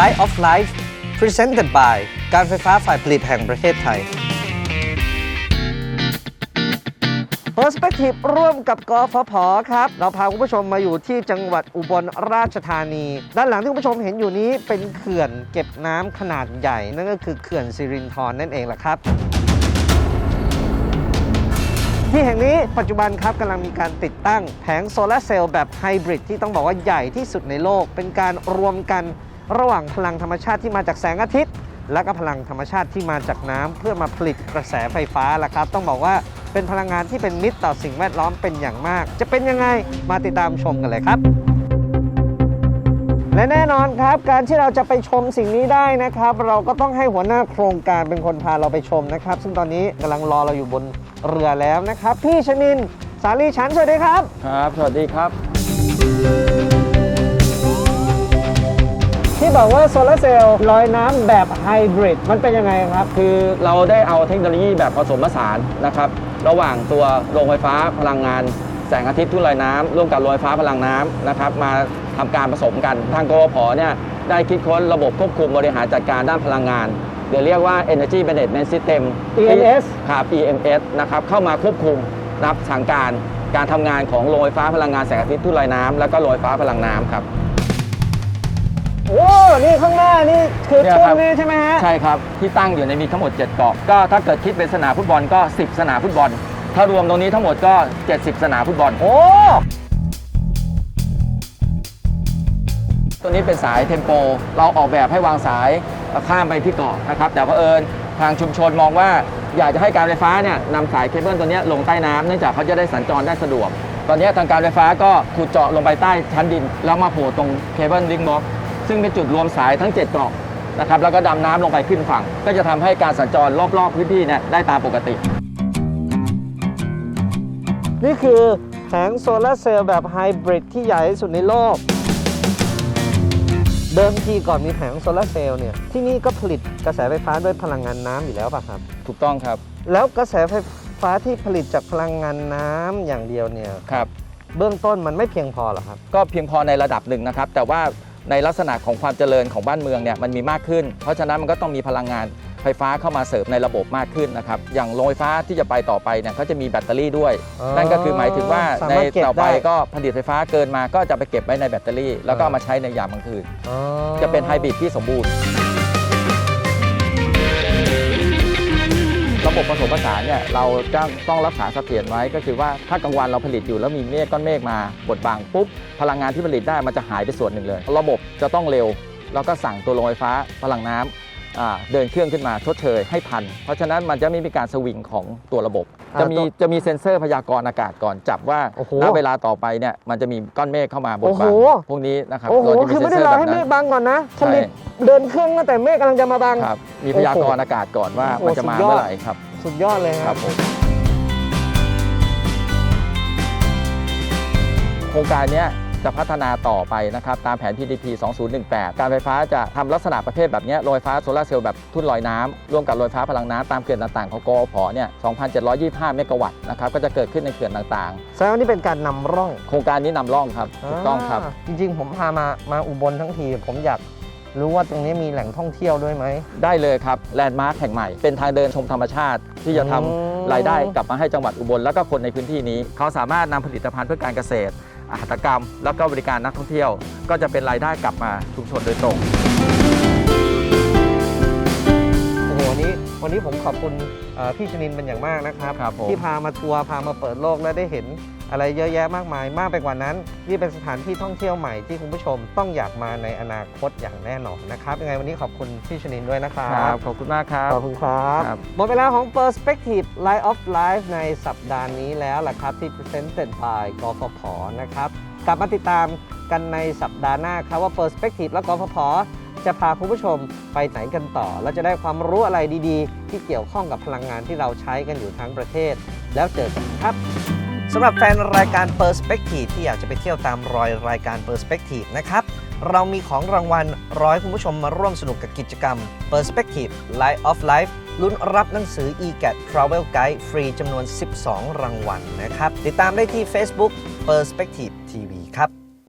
Light of Life Presented by การไฟฟ้าฝ่ายผลิตแห่งประเทศไทย Perspective ร่วมกับกฟผครับ เราพาคุณผู้ชมมาอยู่ที่จังหวัดอุบลราชธานี ด้านหลังที่คุณผู้ชมเห็นอยู่นี้เป็นเขื่อนเก็บน้ำขนาดใหญ่ นั่นก็คือเขื่อนสิรินธรนั่นเองแหละครับ ที่แห่งนี้ปัจจุบันครับกำลังมีการติดตั้งแผงโซลาร์เซลล์แบบไฮบริดที่ต้องบอกว่าใหญ่ที่สุดในโลก เป็นการรวมกัน ระหว่างพลังธรรมชาติที่มาจากแสงอาทิตย์ และก็พลังธรรมชาติที่มาจากน้ำเพื่อมาผลิตกระแสไฟฟ้าละครับ ต้องบอกว่าเป็นพลังงานที่เป็นมิตรต่อสิ่งแวดล้อมเป็นอย่างมาก จะเป็นยังไงมาติดตามชมกันเลยครับ และแน่นอนครับ การที่เราจะไปชมสิ่งนี้ได้นะครับ เราก็ต้องให้หัวหน้าโครงการเป็นคนพาเราไปชมนะครับ ซึ่งตอนนี้กำลังรอเราอยู่บนเรือแล้วนะครับ พี่ชนินสาลีชันสวัสดีครับ ครับ สวัสดีครับ ที่บอกว่าโซลาร์เซลล์ลอยน้ำแบบไฮบริดมันเป็นยังไงครับ คือเราได้เอาเทคโนโลยีแบบผสมผสานนะครับ ระหว่างตัวโรงไฟฟ้าพลังงาน แสงอาทิตย์ทุ่นลอยน้ำร่วมกับโรงไฟฟ้าพลังน้ำนะครับ มาทำการผสมกัน ทางกรพเนี่ยได้คิดค้นระบบควบคุมบริหารจัดการด้านพลังงานเดี๋ยวเรียกว่า Energy Management System EMS ครับ EMS นะครับเข้ามาควบคุมนะครับสั่งการการทำงานของโรงไฟฟ้าพลังงานแสงอาทิตย์ทุ่นลอยน้ำแล้วก็โรงไฟฟ้าพลังน้ำครับ โอ้นี่ข้างหน้านี่คือเนี่ยทุ่ครันบนี่ใช่ไหมฮะ ใช่ครับ ที่ตั้งอยู่ในมีทั้งหมด 7 เกาะก็ถ้าเกิดคิดเป็นสนามฟุตบอลก็ 10 สนามฟุตบอล ถ้ารวมตรงนี้ทั้งหมดก็ 70 สนามฟุตบอล โอ้ตัวนี้เป็นสายเทมโป เราออกแบบให้วางสายข้ามไปที่เกาะนะครับ แต่เพอเอิญทางชุมชนมองว่าอยากจะให้การไฟฟ้าเนี่ยนำสายเคเบิลตัวเนี้ยลงใต้น้ำเนื่องจากเขาจะได้สัญจรได้สะดวก ตอนนี้ทางการไฟฟ้าก็ขุดเจาะลงไปใต้ชั้นดิน แล้วมาโผล่ตรงเคเบิลลิงบ็อก ซึ่งเป็นจุดรวมสายทั้ง 7 เกาะนะครับแล้วก็ดำน้ำลงไปขึ้นฝั่ง ก็จะทำให้การสัญจรรอบๆพื้นที่เนี่ยได้ตามปกติ นี่คือแผงโซลาร์เซลล์แบบไฮบริดที่ใหญ่ที่สุดในโลก เดิมทีก่อนมีแผงโซลาร์เซลล์เนี่ย ที่นี่ก็ผลิตกระแสไฟฟ้าด้วยพลังงานน้ำอยู่แล้วป่ะครับ ถูกต้องครับแล้วกระแสไฟฟ้าที่ผลิตจากพลังงานน้ำอย่างเดียวเนี่ย ครับ เบื้องต้นมันไม่เพียงพอหรอครับ ก็เพียงพอในระดับหนึ่งนะครับ แต่ว่า ในลักษณะของความเจริญของบ้านเมืองเนี่ยมันมีมากขึ้น เพราะฉะนั้นมันก็ต้องมีพลังงานไฟฟ้าเข้ามาเสริมในระบบมากขึ้นนะครับ อย่างโรงไฟฟ้าที่จะไปต่อไปเนี่ยเขาจะมีแบตเตอรี่ด้วย อ๋อนั่นก็คือหมายถึงว่าสาในมารถเก็บต่อไปได้ ก็ผลิตไฟฟ้าเกินมาก็จะไปเก็บไว้ในแบตเตอรี่ แล้วก็เอามาใช้ในยามกลางคืนอ๋อจะเป็นไฮบริดที่สมบูรณ์ ระบบผสมผสานเนี่ยเราจะต้องรักษาเสถียรไว้ ก็คือว่าถ้ากลางวันเราผลิตอยู่แล้วมีเมฆก้อนเมฆมาบดบังปุ๊บพลังงานที่ผลิตได้มันจะหายไปส่วนหนึ่งเลย ระบบจะต้องเร็ว แล้วก็สั่งตัวโรงไฟฟ้าพลังน้ำอ่า เดินเครื่องขึ้นมาชดเชยให้ทัน เพราะฉะนั้นมันจะไม่มีการสวิงของตัวระบบ จะมีจะมีเซ็นเซอร์พยากรณ์อากาศก่อนจับว่าโอ้โหณเวลาต่อไปเนี่ยมันจะมีก้อนเมฆเข้ามาบดโอ้โหบังพวกนี้นะครับโอ้โหเราจะคือไม่ได้ซ็นรซอร์ให้แบบเมนั้ฆนบังก่อนนะผใช่ลิตเดินเครื่องตั้งแต่เมฆกำลังจะมาบังครับมีพยากรณ์อากาศก่อนว่าโอ้โหมันจะมาสุดยอดเมื่อไหร่ครับ สุดยอดเลยครับผมโครงการเนี้ย จะพัฒนาต่อไปนะครับตามแผน PDP 2018 การไฟฟ้าจะทำลักษณะประเภทแบบเนี้ยโรงไฟฟ้าโซลาร์เซลล์แบบทุ่นลอยน้ำร่วมกับโรงไฟฟ้าพลังน้ำตามเขื่อนต่างๆของกอพเนี่ย 2,725 เมกะวัตต์นะครับ ก็จะเกิดขึ้นในเขื่อนต่างแสดงว่านี่เป็นการนำร่องๆโครงการนี้นำร่องครับ ถูกต้องครับาจริงๆ ผมพามา มาอุบลทั้งที ผมอยากรู้ว่าตรงนี้มีแหล่งท่องเที่ยวด้วยไหม ได้เลยครับ แลนด์มาร์คแห่งใหม่ เป็นทางเดินชมธรรมชาติ ที่จะทำอืมรายได้กลับมาให้จังหวัดอุบลแล้วก็คนในพื้นที่นี้ เขาสามารถนำผลิตภัณฑ์เพื่อการเกษตร อาหารกรรม แล้วก็บริการนักท่องเที่ยว ก็จะเป็นรายได้กลับมาชุมชนโดยตรงโอ้โหวันนี้วันนี้ผมขอบคุณเอ่อพี่ชนินเป็นอย่างมากนะครับ ครับผม ที่พามาทัวร์พามาเปิดโลกและได้เห็น อะไรเยอะแยะมากมายมากไปกว่านั้น นี่เป็นสถานที่ท่องเที่ยวใหม่ที่คุณผู้ชมต้องอยากมาในอนาคตอย่างแน่นอนนะครับยังไงวันนี้ขอบคุณพี่ชนินด้วยนะครับครับขอบคุณมากครับขอบคุณครับครับหมดเวลาของ Perspective Light of Life ในสัปดาห์นี้แล้วล่ะครับที่ Presented by กฟผนะครับกลับมาติดตามกันในสัปดาห์หน้าครับว่า Perspective และกฟผจะพาคุณผู้ชมไปไหนกันต่อ และจะได้ความรู้อะไรดีๆ ที่เกี่ยวข้องกับพลังงานที่เราใช้กันอยู่ทั้งประเทศ แล้วเจอกันครับ สำหรับแฟนรายการ Perspective ที่อยากจะไปเที่ยวตามรอยรายการ Perspective นะครับ เรามีของรางวัลร้อยคุณผู้ชมมาร่วมสนุกกับกิจกรรม Perspective Light of Life ลุ้นรับหนังสือ e-gat Travel Guide ฟรีจำนวน 12 รางวัลนะครับ ติดตามได้ที่ Facebook Perspective TV ครับ